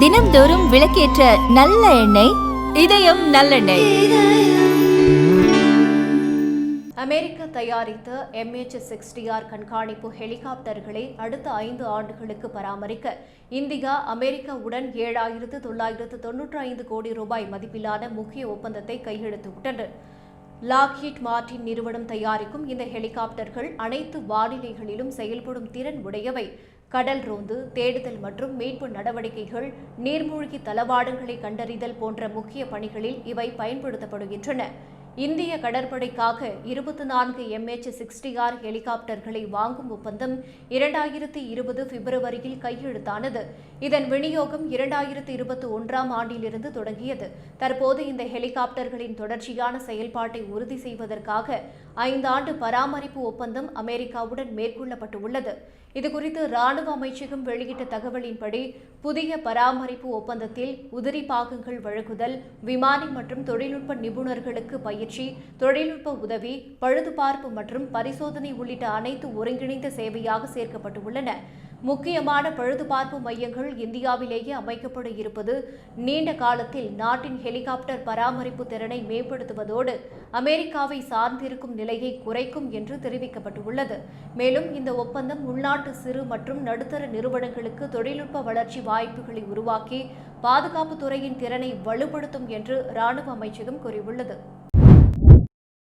தினம்தோறும் விளக்கேற்ற நல்ல எண்ணெய் இதயம் நல்லெண்ணெய். அமெரிக்கா தயாரித்த எம்ஹெச் சிக்ஸ்டிஆர் கண்காணிப்பு ஹெலிகாப்டர்களை அடுத்த ஐந்து ஆண்டுகளுக்கு பராமரிக்க இந்தியா அமெரிக்காவுடன் ஏழாயிரத்து தொள்ளாயிரத்து தொன்னூற்றி ஐந்து கோடி ரூபாய் மதிப்பிலான முக்கிய ஒப்பந்தத்தை கையெழுத்து விட்டனர் லாக்ஹீட் மார்டின் நிறுவனம் தயாரிக்கும் இந்த ஹெலிகாப்டர்கள் அனைத்து வானிலைகளிலும் செயல்படும் திறன் உடையவை. கடல் ரோந்து தேடுதல் மற்றும் மீட்பு நடவடிக்கைகள் நீர்மூழ்கி தளவாடங்களை கண்டறிதல் போன்ற முக்கிய பணிகளில் இவை பயன்படுத்தப்படுகின்றன. இந்திய கடற்படைக்காக இருபத்தி நான்கு எம்ஹெச் சிக்ஸ்டி ஆர் ஹெலிகாப்டர்களை வாங்கும் ஒப்பந்தம் இரண்டாயிரத்தி இருபது பிப்ரவரியில் கையெழுத்தானது. இதன் விநியோகம் இரண்டாயிரத்தி இருபத்தி ஒன்றாம் ஆண்டிலிருந்து தொடங்கியது. தற்போது இந்த ஹெலிகாப்டர்களின் தொடர்ச்சியான செயல்பாட்டை உறுதி செய்வதற்காக ஐந்தாண்டு பராமரிப்பு ஒப்பந்தம் அமெரிக்காவுடன் மேற்கொள்ளப்பட்டுள்ளது. இதுகுறித்து ராணுவ அமைச்சகம் வெளியிட்ட தகவலின்படி புதிய பராமரிப்பு ஒப்பந்தத்தில் உதிரி பாகங்கள் வழங்குதல் விமானி மற்றும் தொழில்நுட்ப நிபுணர்களுக்கு பயிற்சி தொழில்நுட்ப உதவி பழுதுபார்ப்பு மற்றும் பரிசோதனை உள்ளிட்ட அனைத்து ஒருங்கிணைந்த சேவையாக சேர்க்கப்பட்டுள்ளன. முக்கியமான பழுதுபார்ப்பு மையங்கள் இந்தியாவிலேயே அமைக்கப்பட இருப்பது நீண்ட காலத்தில் நாட்டின் ஹெலிகாப்டர் பராமரிப்பு திறனை மேம்படுத்துவதோடு அமெரிக்காவை சார்ந்திருக்கும் நிலையை குறைக்கும் என்று தெரிவிக்கப்பட்டுள்ளது. மேலும் இந்த ஒப்பந்தம் உள்நாட்டு சிறு மற்றும் நடுத்தர நிறுவனங்களுக்கு தொழில்நுட்ப வளர்ச்சி வாய்ப்புகளை உருவாக்கி பாதுகாப்பு துறையின் திறனை வலுப்படுத்தும் என்று ராணுவ அமைச்சகம் கூறியுள்ளது.